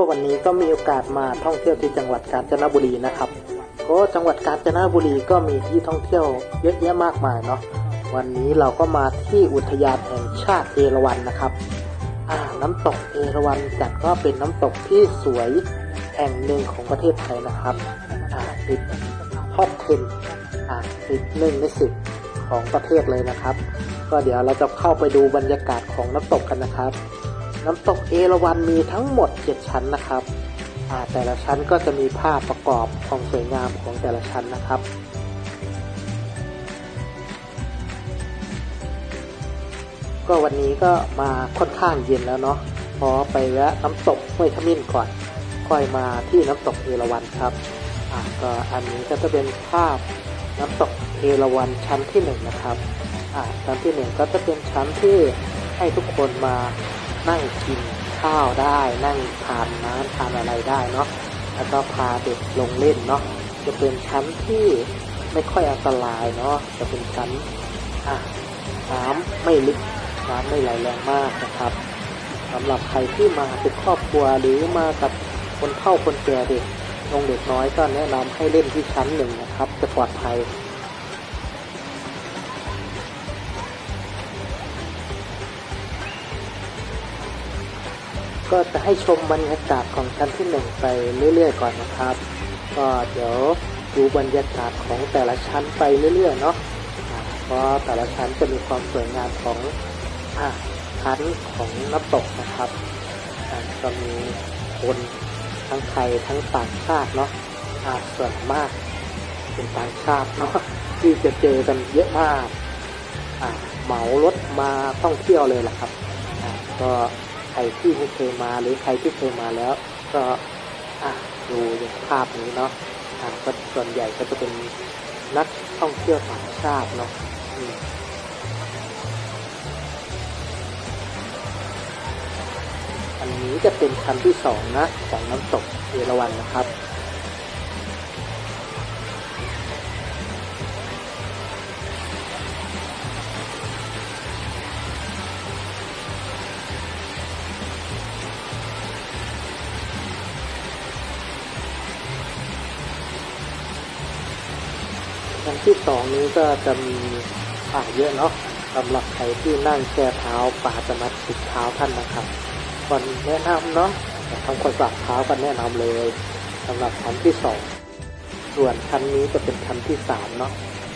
ก็วันนี้ก็มีโอกาสมาท่องเที่ยวที่จังหวัดกาญจนบุรีนะครับก็จังหวัดกาญจนบุรีก็มีที่ท่องเที่ยวเยอะแยะมากมายเนาะวันนี้เราก็มาที่อุทยานแห่งชาติเอราวัณนะครับอ่าน้ำตกเอราวัณจัดว่าเป็นน้ำตกที่สวยแห่งหนึ่งของประเทศไทยนะครับอ่าติดท็อป10อ่าติดหนึ่งในสิบของประเทศเลยนะครับ ก็เดี๋ยวเราจะเข้าไปดูบรรยากาศของน้ำตกกันนะครับ น้ำตกเอราวัณมีทั้งหมด 7 ชั้นนะครับ แต่ละชั้นก็จะมีภาพประกอบความสวยงามของแต่ละชั้นนะครับก็วันนี้ก็มาค่อนข้างเย็นแล้วเนาะพอไปแวะน้ำตกห้วยขมิ้นก่อน ค่อยมาที่น้ำตกเอราวัณครับอ่าก็อันนี้ก็จะเป็นภาพน้ำตกเอราวัณชั้นที่หนึ่งนะครับอ่าชั้นที่หนึ่งก็จะเป็นชั้นที่ให้ทุกคนมา นั่งกินข้าวได้ นั่งทานน้ำทานอะไรได้เนาะแล้วก็พาเด็กลงเล่นเนาะจะเป็นชั้นที่ไม่ค่อยอันตรายเนาะจะเป็นชั้นอ่าน้ำไม่ลึกน้ำไม่ไหลแรงมากนะครับสำหรับใครที่มาเป็นครอบครัวหรือมากับคนเฒ่าคนแก่เด็กลงเด็กน้อยก็แนะนำให้เล่นที่ชั้นหนึ่งนะครับ จะปลอดภัย ก็จะให้ชมบรรยากาศของชั้นที่หนึ่งไปเรื่อยๆก่อนนะครับ ก็เดี๋ยวดูบรรยากาศของแต่ละชั้นไปเรื่อยๆเนาะเพราะแต่ละชั้นจะมีความสวยงามของอะชั้นของน้ำตกนะครับอะก็มีคนทั้งไทยทั้งต่างชาติเนาะอะส่วนมากเป็นต่างชาติเนาะที่จะเจอกันเยอะมากเหมารถมาท่องเที่ยวเลยล่ะครับก็ รที่ไม่เคยมาหรือใครที่เคยมาแล้ว ก็อะดูอย่างภาพนี้เนาะอะก็ส่วนใหญ่ก็จะเป็นนักท่องเที่ยวต่างชาติเนาะอันนี้จะเป็นชั้นที่สองนะของน้ำตกเอราวัณนะครับ ชั้นที่สองนี้ก็จะมีป่าเยอะเนาะสำหรับใครที่นั่งแช่เท้าป่าจะมาติดเท้าท่านนะครับก่อนแนะนำเนาะแต่ทำความสะอาดเท้ากันแนะนำเลยสำหรับชั้นที่สองส่วนชั้นนี้จะเป็นชั้นที่สามเนาะ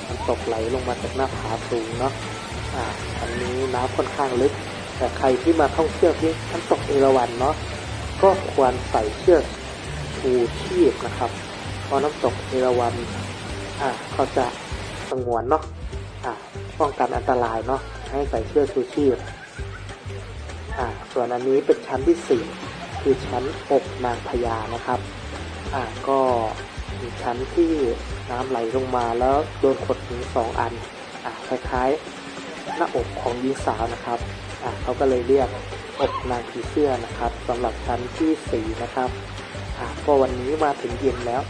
มันตกไหลลงมาจากหน้าผาสูงเนาะอ่าชั้นนี้น้ำค่อนข้างลึก แต่ใครที่มาท่องเที่ยวที่น้ำตกเอราวัณเนาะก็ควรใส่เชือกชูชีพนะครับเพราะน้ำตกเอราวัณ่าเขาจะสงวนเนาะอ่าป้องกันอันตรายเนาะให้ใส่เสื้อชูชีพอ่าส่วนอันนี้เป็นชั้นที่สี่คือชั้นอกนางพญานะครับอ่าก็มีชั้นที่น้ำไหลลงมาแล้วโดนขดถึงสองอันอ่าคล้ายๆหน้าอกของหญิงสาวนะครับอ่าเขาก็เลยเรียกอกนางผีเสื้อนะครับสำหรับชั้นที่สี่นะครับอ่าก็วันนี้มาถึงเย็นแล้ว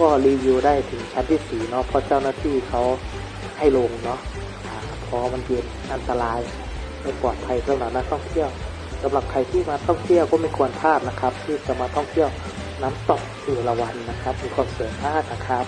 ก็รีวิวได้ถึงชั้นที่สี่เนาะเพราะเจ้าหน้าที่เขาให้ลงเนาะอ่าเพอมันเย็นอันตรายไม่ปลอดภัยสำหรับนักท่องเที่ยวสำหรับใครที่มาท่องเที่ยวก็ไม่ควรพลาดนะครับ ที่จะมาท่องเที่ยวน้ำตกเอราวัณนะครับมีความสวยมากนะครับ